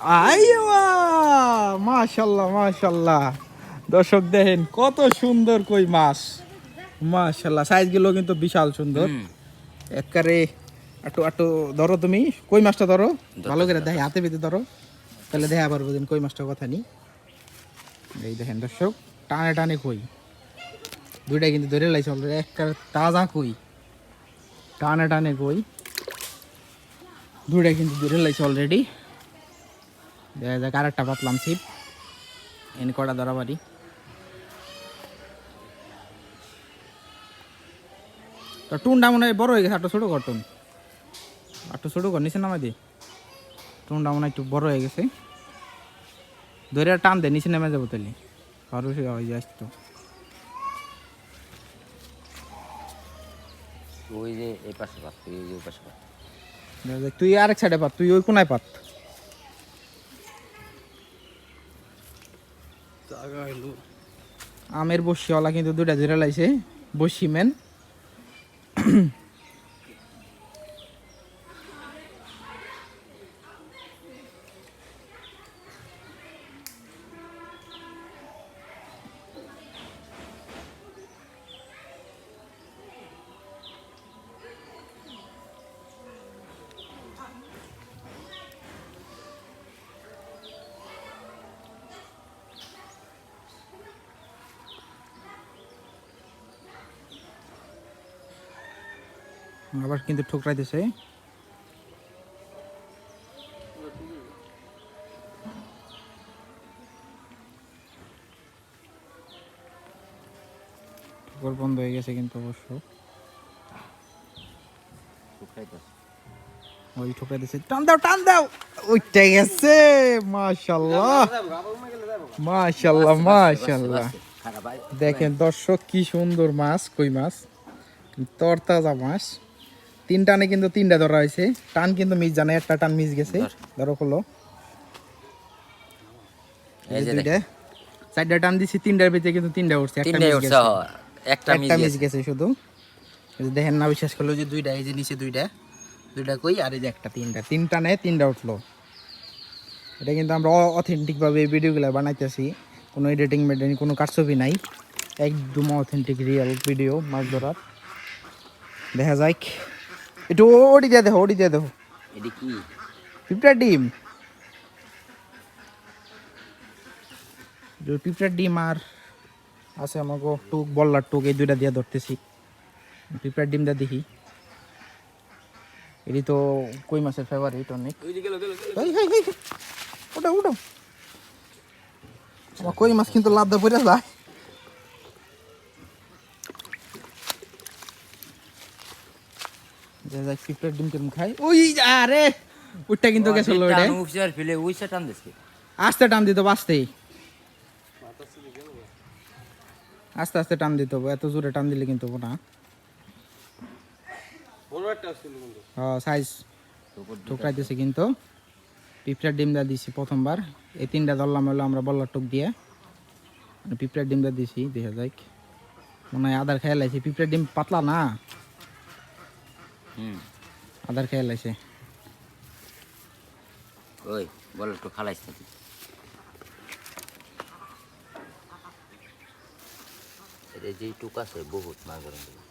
আইয়া মাশাল্লাহ মাশাল্লাহ। দর্শক দেখেন কত সুন্দর কই মাছ। মাশাল্লাহ সাইজগুলো কিন্তু বিশাল সুন্দর। একবারে একটু একটু ধরো তুমি। কই মাছটা ধরো? ভালো করে দেখে হাতে পেতে ধরো। তাহলে দেখা পারব দিন কই মাছটার কথা নি। এই দেখেন দর্শক টানে টানে কই। দুইটা কিন্তু ধরে লাইছে অলরেডি একটা তাজা কই। টানে টানে কই। দুইটা কিন্তু ধরে লাইছে অলরেডি দেখা যাক আর একটা পাতলাম ছিপ। এনে কটা ধরা বাড়ি। তো টুনটা মনে হয় বড় হয়ে গেছে একটু ছোটো কর টুন। একটু ছোটো কর নিচে নামাই দি। টুনটা মনে হয় একটু বড় হয়ে গেছে। ধরে টান দে নিচে নেমে যাব তাহলে। আরও সে হয়ে যায় তো। ওই যে এই পাশে পাত তুই ওই যে ওই পাশে পাত তুই আরেক সাইডে পাত তুই ওই কোনায় পাত। আমের বসিওয়ালা কিন্তু দুটা ধরে লাইছে বসি আবার কিন্তু ঠোকরাইতেছে। ঠোকর বন্ধ হয়ে গেছে কিন্তু অবশ্য। ওই ঠোকরাইতেছে টান দাও টান দাও। ওইটা গেছে মাশাল্লাহ। মাশাল্লাহ মাশাল্লাহ। দেখেন দর্শক কি সুন্দর মাছ কই মাছ? তরতাজা মাছ। তিন টানে কিন্তু তিনটা ধরা হয়েছে। টান কিন্তু মিস জানে একটা টান মিস গেছে। ধরো। হলো চারটা টান দিছি তিনটার ভিতরে কিন্তু তিনটা উঠছে একটা মিস গেছে। গেছে। শুধু। দেখেন না বিশ্বাস করল যে দুইটা এই যে নিচে দুইটা। দুইটা কই আর এই যে একটা তিনটা। তিন টানে তিনটা উঠল। এটা কিন্তু আমরা অথেন্টিক ভাবে এই ভিডিওগুলো বানাইতেছি। কোনো এডিটিং মেডিটিং কোনো কারছবি নাই। একদম অথেন্টিক রিয়েল ভিডিও মাছ ধরার। দেখা যায় একটু ওডি দিয়ে দেখো ওডি দিয়ে দেখো। এটি কি? পিঁপড়ার ডিম। পিঁপড়ার ডিম আর আছে আমাকে টুক বল্লার টুক এই দুইটা দিয়ে ধরতেছি। পিঁপড়ার ডিমটা দেখি। এটি তো কই মাছের ফেভারিট অনেক। ওটা ওটা। আমার কই মাছ কিন্তু লাভ দা পড়ে যায়। যে যাই পিঁপড়ার ডিম কিরম খাই। ওই আরে ওইটা কিন্তু গেছে ওইটা টান উঠছে ফেলে উইসা টান দিছে। আস্তে টান দিত আস্তে আস্তে টান দিতে হবে এত জোরে টান দিলে কিন্তু না। সাইজ ঠোকরাইতেছে কিন্তু। পিঁপড়ার ডিমটা দিছি প্রথমবার। এই তিনটা ধরলাম হলো আমরা বল্লার টুক দিয়ে। মানে পিঁপড়ার ডিমটা দিছি দেখা যাক। মনে হয় আদার খেয়াল আছে পিঁপড়ার ডিম পাতলা না। আদার খেয়াল আছে ওই বল একটু খালাইছ এটা যেই টুক আছে বহুত মা গরম দিলে।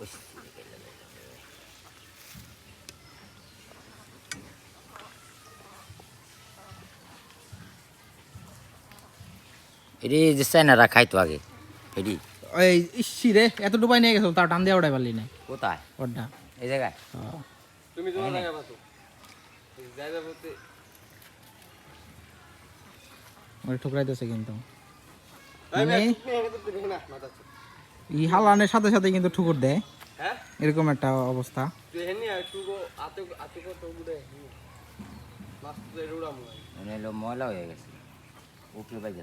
ওই, এটি যে চাইনারা খাইতো আগে এটি ওই ইসি রে এত ডুবাই নিয়ে গেছো তার টান দিয়ে ওটাই পারলি না। কোথায়? ওটা। এই জায়গায়? ওই ঠুকরাইতেছে কিন্তু। মানে ই হালানের সাথে সাথে কিন্তু ঠুকুর দেয় এরকম একটা অবস্থা। ময়লা হয়ে গেছে। উপরে বাইরে